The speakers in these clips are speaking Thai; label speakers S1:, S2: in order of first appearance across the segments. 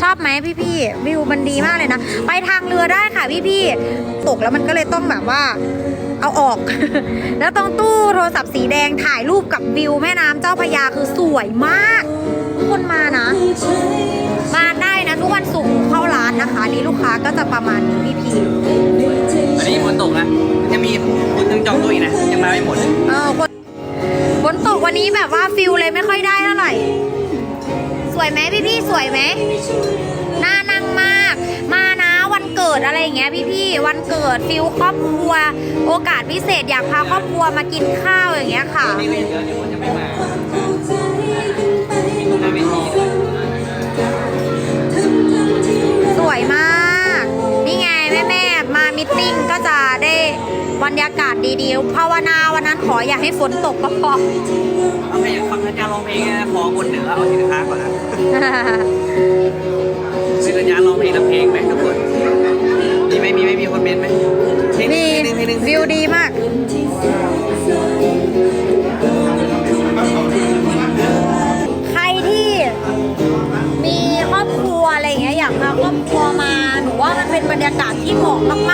S1: ชอบไหมพี่พี่ๆวิวมันดีมากเลยนะ ไปทางเรือได้ค่ะพี่พี่ๆตกแล้วมันก็เลยต้องแบบว่า เอาออก แล้วตรงตู้โทรศัพท์สีแดงถ่ายรูปกับวิวแม่น้ำเจ้าพระยาคือสวยมากทุกคนมานะมาได้นะทุกวันศุกร์เข้าร้านนะคะ นี่ลูกค้าก็จะประมาณนี้พี่พี่
S2: อันนี้ฝนตกนะยังมีคุณยังจองตัวอีกนะยังมาไม่หมดเลย
S1: เออคนฝนตกวันนี้แบบว่าฟิลเลยไม่ค่อยได้เท่าไหร่ สวยไหมพี่พี่สวยไหมน่านั่งมาก มานะวันเกิดอะไรอย่างเงี้ยพี่พี่วันเกิดฟิลครอบครัว โอกาสพิเศษอยากพาครอบครัวมากินข้าวอย่างเงี้ยค่ะ
S2: นี่ก็ยังเยอะอยู่คนจะไม่มา
S1: สวยมาก นี่ไงแม่แม่มามิทติ้งก็จะได้บรรยากาศดีๆภาวนาวันนั้น ขออย่าให้ฝนตกก็พอ
S2: เอาไปฟังสัญญาณร้องเพลงนะขอบนเหนือเอาสินค้าก่อนนะมีสัญญาณร้องเพลงแล้วเพลงไหมทุกคนมีไหมมีไหมมีคนเมนไหมเพลงห
S1: มี
S2: นึ่งเพลงหนึ่งเพลงหนึ่ง
S1: วิวดีมากใครที่มีครอบครัวอะไรอย่างเงี้ยอยากพาครอบครัวมาหนูว่ามันเป็นบรรยากาศที่เหมาะมาก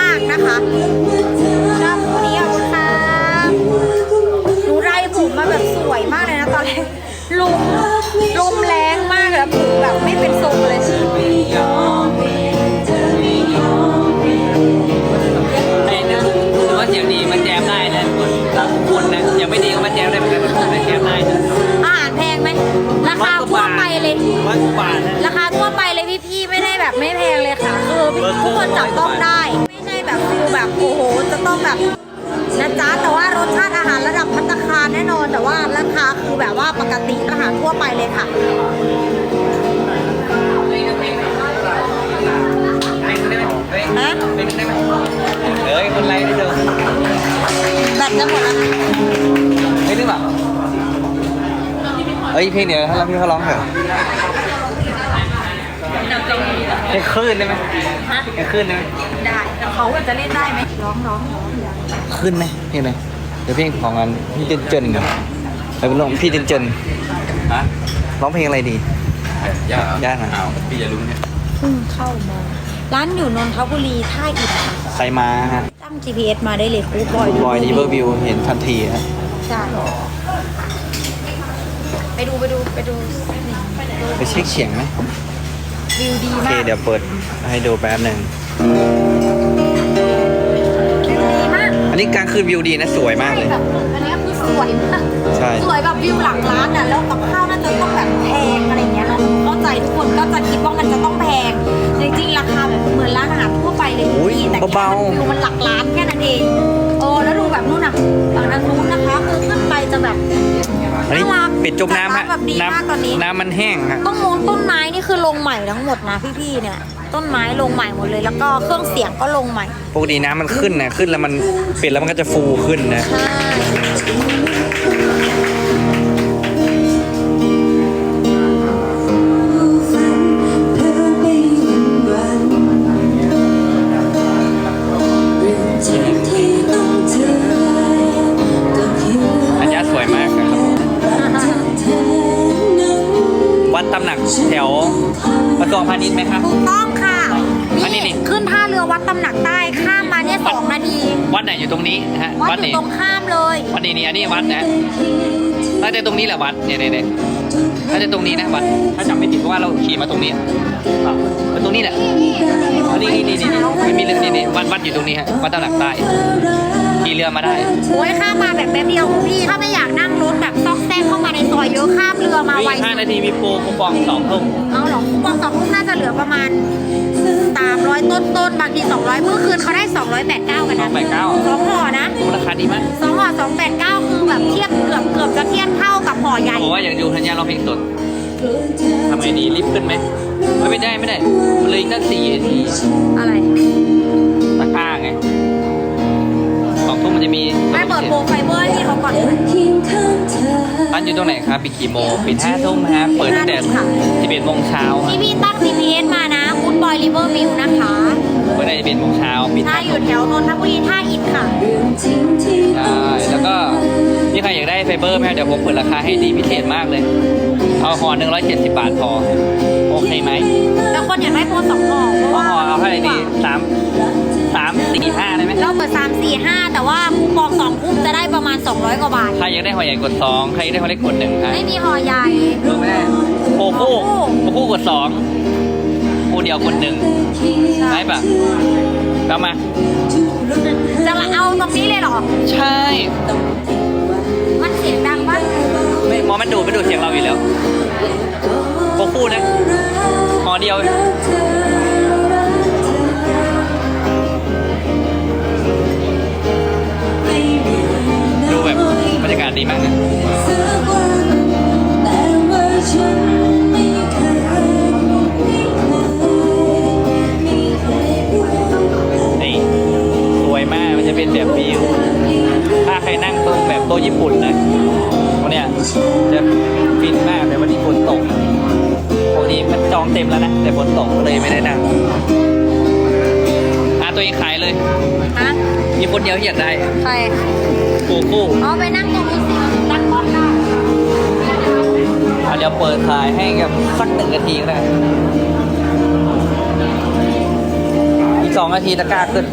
S1: คน
S2: จับ
S1: ต้องได้ ไม่ใช่แบบฟิลแบบโอ้โห จะต้องแบบนะจ๊ะแต่ว่ารสชาติอาหารระดับพัตตาคารแน่นอน แต่ว่าราคาคือแบบว่าปกติอาหารทั่วไปเลยค่ะฮะ
S2: เฮ้ยคนไรได้เจอ
S1: แบตจะหมดแล้วนะ
S2: ไม่นึกหรอเฮ้ยเพลงเดี๋ยวถ้าเราพี่เขาร้องเถอะ ให้คลื่นได้ไหม
S1: ฮะ
S2: ให้คลื่นได้ไหม
S1: ได้แต่เขาจะเล่นได้ไหมร้องร้องร้อง
S2: ขึ้นไหมเพลงอะไรเดี๋ยวเพลงของอันพี่เจนเจนครับแล้วก็น้องพี่เจนเจน
S3: ฮะ
S2: ร้องเพลงอะไรดี
S3: ยาก
S2: ยากนะ
S3: เอาพี่จะรู้เนี่ย
S1: เพิ่งเข้ามาร้านอยู่นนทบุรีท่าอิฐค่ะ
S2: ใครมาฮะ
S1: ตั้ง GPS มาได้เลยคูบอย
S2: บอยดีเวอร์วิวเห็นทันทีฮะ
S1: ใช่ไปดูไปดูไปดู
S2: ไปเช็คเสียงไหม
S1: วิวดี
S2: โอเค
S1: มาก
S2: เดี๋ยวเปิดให้ดูแป๊บหนึ่ง
S1: วิวดีมาก
S2: อันนี้กลางคืนวิวดีนะสวยมากเลย
S1: แบบอันนี้คือสวยมาก
S2: ใช่
S1: สวยแบบวิวหลังร้านอะแล้วกับข้าวน่าจะต้องแบบแพงอะไรเงี้ยเนาะเข้าใจทุกคนก็จะคิดว่ามันจะต้องแพงจริงๆราคาแบบเหมือนร้านอาหารทั่วไปเลย
S2: อุ๊ย
S1: พี่แต่แค่
S2: เบา
S1: มัน
S2: ๆ
S1: วิวมันหลักล้านแค่นั้นเอง
S2: อันนี้
S1: น่ารัก
S2: ปิดจมน้ำฮะ
S1: แต่ร้านแบบดีมากตอนนี้
S2: น้ำมันแห้งฮะ
S1: ต้นมูลต้นไม้นี่คือลงใหม่ทั้งหมดนะพี่ๆเนี่ย ต้นไม้ลงใหม่หมดเลย แล้วก็เครื่องเสียงก็ลงใหม่
S2: ปกติน้ำมันขึ้นนะขึ้นแล้วมันปิดแล้วมันก็จะฟูขึ้นนะ
S1: ใช่
S2: ต้องค่ะอันนี้นี่
S1: ขึ้นท่าเรือวัดตำหนักใต้ข้ามมาเนี่ยสองนาที
S2: วัดไหนอยู่ตรงนี้ฮะ
S1: วัดอยู่
S2: นี้
S1: ตรงข้ามเลย
S2: วัดนี้นี่อันนี้วัดนะน่าจะตรงนี้แหละวัดเนี่ยเนี่ยเนี่ยน่าจะตรงนี้นะวัดถ้าจำไม่ผิดเพราะว่าเราขี่มาตรงนี้อะตรงนี้แหละอันนี้นี่นี่นี่ไม่มีเรื่องนี่นี่วัดวัดอยู่ตรงนี้ฮะวัดตำหนักใต้ขี่เรือมาได้
S1: โอ้ยข้ามมาแบบแป๊บเดียวพี่ถ้าไม่อยากนั่งรถแบบ เรือมาไว
S2: วิ่งห้านาทีมีโปรคูปองสองทุ่ม
S1: เอาเหรอคูปองสองลูกน่าจะเหลือประมาณ300ต้นต้นๆบางที200เมื่อคืนเขาได้289กัน
S2: สอ
S1: นะ
S2: งแปดเก้า
S1: สองห่อนะ
S2: ดูราคาดีมาก
S1: สองห่อสองแปดเก้าคือแบบเทียบเกือบเกือบจะเทียบเท่ากับห่อใหญ่
S2: บอกว่าอยากดูธัญญาร้องเพลงสดทำไงดีรีบขึ้นไหมไม่ไม่ได้ไม่ได้มันเลยอีกตั้งสี่นาที
S1: อะไรา
S2: น
S1: อยู่
S2: ตรงไหนครับปิดกี่โมงปิดห้าทุ่มฮะเปิดตั้งแต่สิบเอ็ดโมงเช้าฮะ
S1: ที่พี่ตั้ง GPS มานะคุณบอยริเวอร์วิวนะคะ
S2: เปิดได้สิบเอ็ดโมงเช้าปิด
S1: ถ้า
S2: ห้า
S1: อยู่
S2: ทุ่ม
S1: แถวนนทบุรีท่าอิฐค่ะ
S2: ใช่แล้วก็นี่ใครอยากได้ไฟเบอร์ไหมฮะเดี๋ยวผมเปิดราคาให้ดีพิเศษมากเลย เอาห่อหนึ่งร้อยเจ็ดสิบบาทพอ โอ้เคไหม
S1: แต่คนอยากได้โปรสองห่อเพราะ
S2: พอ
S1: ว่า
S2: ห่อเอาเท่าไหร่ดีสามสามสี่ห้าได้ไหม
S1: เราเปิดสามสี่ห้าแต่ว่าคูปองสองคุ้มจะได้ประมาณ 200 กว่าบาท
S2: ใครอยากได้ห่อใหญ่กดสองใครอยากได้ห่อเล็กกดหนึ่งฮะ
S1: ไม่มีห่อใหญ่
S2: รู้ไหมโคคู่โคคู่กดสองคู่เดียวกดหนึ่งได้ปะก็มา
S1: จะละเอาตรงนี้เลยเหรอ
S2: ใช่
S1: มันเสียงดังปะ
S2: ไม่มอมันดูดไม่ดูดเสียงเราอยู่แล้ว โคคู่นะหอเดียว องเต็มแล้วนะแต่ฝนตกก็เลยไม่ได้นั่งอะตัวเองขายเลย
S1: ฮะ
S2: มีคนเดียวที่อยากได้
S1: ใคร
S2: คู่คู่
S1: เอาไปนั่งตรงนู้นสิตั้งบล็อกได้
S2: อะเดี๋ยวเปิดขายให้กับสักหนึ่งนาทีก็ได้อีกสองนาทีตะกร้าขึ้น